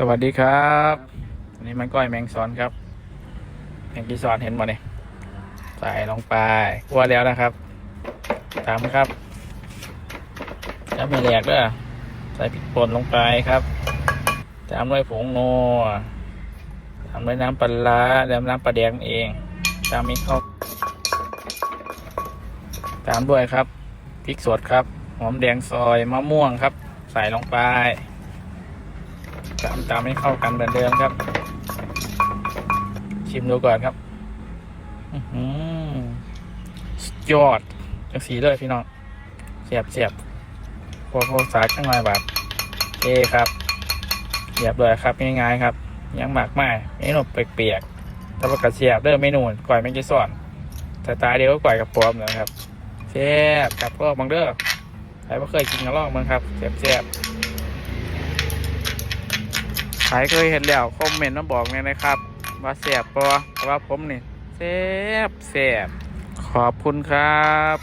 สวัสดีครับอันนี้มันก้อยแมงซอนครับแมงกีซอนเห็นบ่เนี่ยใส่ลงไปคั่วแล้วนะครับตามครับแล้วไม่แหลกด้วยใส่พริกป่นลงไปครับตามด้วยผงโนตามด้วยน้ำปลาร้าแล้วน้ำปลาแดงเองตามนี้เข้าตามด้วยครับพริกสดครับหอมแดงซอยมะม่วงครับ ใส่ลงไป ตามตามให้เข้ากันเหมือนเดิมครับ ชิมดูก่อนครับอื้อหือสุดยอดจังสีเลยพี่น้องเสียบเสียบพอพอสาจังหน่อยบาทเอครับเสียบเลยครับง่ายๆครับ ยังหมากไม่เมนูเปียกๆถ้าประกาศเสียบเด้อเมนูก่อยไม่กี่ส่วนแต่ตายเดียวก็ก่อยกับปอมนะครับเสียบกับก็บางเด้อใครไม่เคยกินก็ลองมั้งครับเสียบเสียบ ใครเคยเห็นแล้วคอมเมนต์มาบอกเลยนะครับ ว่าแสบปะว่าผมนี่แสบแสบขอบคุณครับ